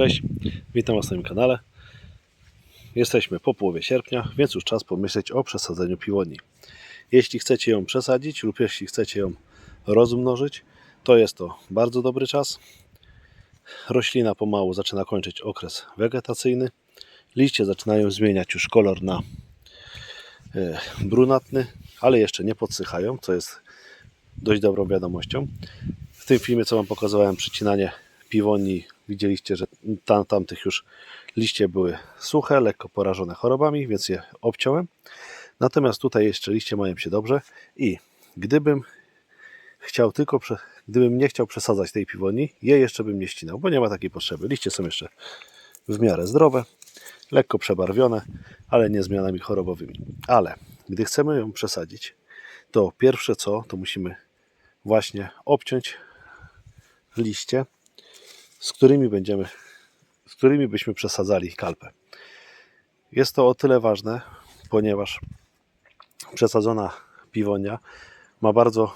Cześć, witam Was na moim kanale. Jesteśmy po połowie sierpnia, więc już czas pomyśleć o przesadzeniu piwoni. Jeśli chcecie ją przesadzić lub jeśli chcecie ją rozmnożyć, to jest to bardzo dobry czas. Roślina pomału zaczyna kończyć okres wegetacyjny. Liście zaczynają zmieniać już kolor na e, brunatny, ale jeszcze nie podsychają, co jest dość dobrą wiadomością. W tym filmie, co Wam pokazywałem, przycinanie piwoni, widzieliście, że tam, tamtych już liście były suche, lekko porażone chorobami, więc je obciąłem. Natomiast tutaj jeszcze liście mają się dobrze i gdybym chciał tylko, gdybym nie chciał przesadzać tej piwoni, je jeszcze bym nie ścinał, bo nie ma takiej potrzeby. Liście są jeszcze w miarę zdrowe, lekko przebarwione, ale nie zmianami chorobowymi. Ale gdy chcemy ją przesadzić, to pierwsze co, to musimy właśnie obciąć liście, z którymi będziemy, z którymi byśmy przesadzali kalpę. Jest to o tyle ważne, ponieważ przesadzona piwonia ma bardzo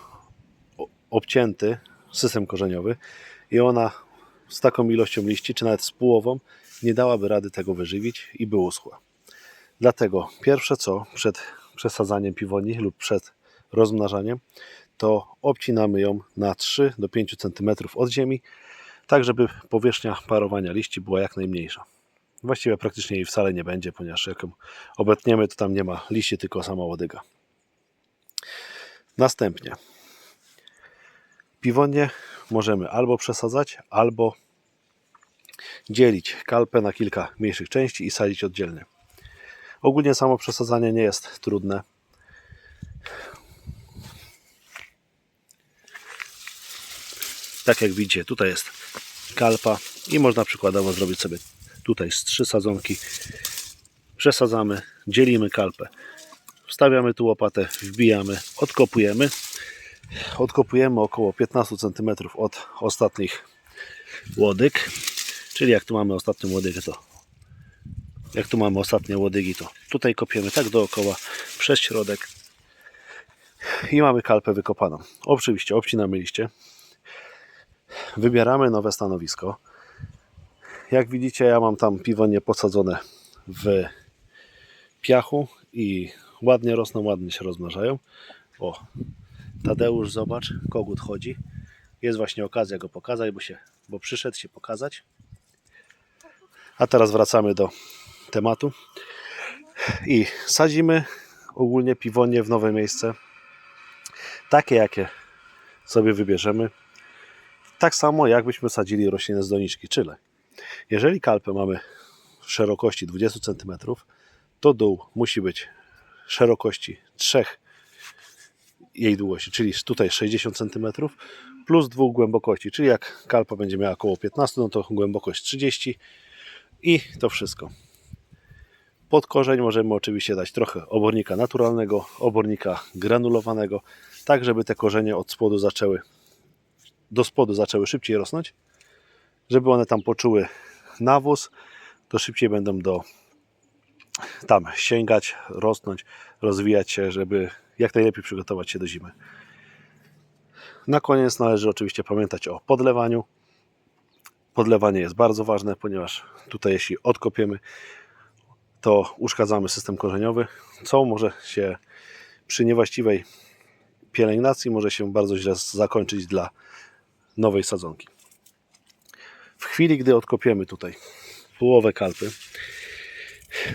obcięty system korzeniowy i ona z taką ilością liści, czy nawet z połową, nie dałaby rady tego wyżywić i by uschła. Dlatego pierwsze co przed przesadzaniem piwoni lub przed rozmnażaniem, to obcinamy ją na 3 do 5 cm od ziemi, tak żeby powierzchnia parowania liści była jak najmniejsza. Właściwie praktycznie jej wcale nie będzie, ponieważ jak ją obetniemy, to tam nie ma liści, tylko sama łodyga. Następnie piwonie możemy albo przesadzać, albo dzielić kalpę na kilka mniejszych części i sadzić oddzielnie. Ogólnie samo przesadzanie nie jest trudne. Tak jak widzicie, tutaj jest kalpa i można przykładowo zrobić sobie tutaj z trzy sadzonki. Przesadzamy, dzielimy kalpę. Wstawiamy tu łopatę, wbijamy, odkopujemy. Odkopujemy około 15 cm od ostatnich łodyg. Czyli jak tu mamy ostatnią łodygę, to jak tu mamy ostatnie łodygi, to tutaj kopiemy tak dookoła przez środek i mamy kalpę wykopaną. Oczywiście obcinamy liście, wybieramy nowe stanowisko. Jak widzicie, ja mam tam piwonie posadzone w piachu i ładnie rosną, ładnie się rozmnażają. O, Tadeusz, zobacz, kogut chodzi. Jest właśnie okazja go pokazać, bo, się, bo przyszedł się pokazać. A teraz wracamy do tematu. I sadzimy ogólnie piwonie w nowe miejsce. Takie, jakie sobie wybierzemy. Tak samo jakbyśmy sadzili roślinę z doniczki, czyli jeżeli kalpę mamy w szerokości 20 cm, to dół musi być szerokości 3 jej długości, czyli tutaj 60 cm plus dwóch głębokości, czyli jak kalpa będzie miała około 15, no to głębokość 30 i to wszystko. Pod korzeń możemy oczywiście dać trochę obornika naturalnego, obornika granulowanego, tak żeby te korzenie od spodu zaczęły do spodu zaczęły szybciej rosnąć, żeby one tam poczuły nawóz, to szybciej będą do tam sięgać, rosnąć, rozwijać się, żeby jak najlepiej przygotować się do zimy. Na koniec należy oczywiście pamiętać o podlewaniu. Podlewanie jest bardzo ważne, ponieważ tutaj jeśli odkopiemy, to uszkadzamy system korzeniowy, co może się przy niewłaściwej pielęgnacji może się bardzo źle zakończyć dla nowej sadzonki. W chwili, gdy odkopiemy tutaj połowę kalpy,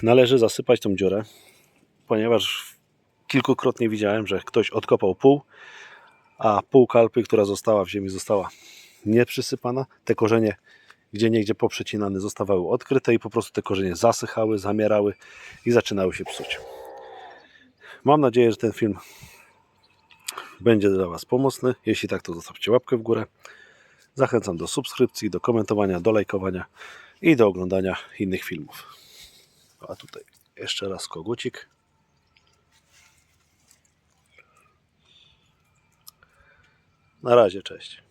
należy zasypać tą dziurę, ponieważ kilkukrotnie widziałem, że ktoś odkopał pół, a pół kalpy, która została w ziemi, została nieprzysypana. Te korzenie gdzie niegdzie poprzecinane zostawały odkryte i po prostu te korzenie zasychały, zamierały i zaczynały się psuć. Mam nadzieję, że ten film będzie dla Was pomocny. Jeśli tak, to zostawcie łapkę w górę. Zachęcam do subskrypcji, do komentowania, do lajkowania i do oglądania innych filmów. A tutaj jeszcze raz kogucik. Na razie, cześć.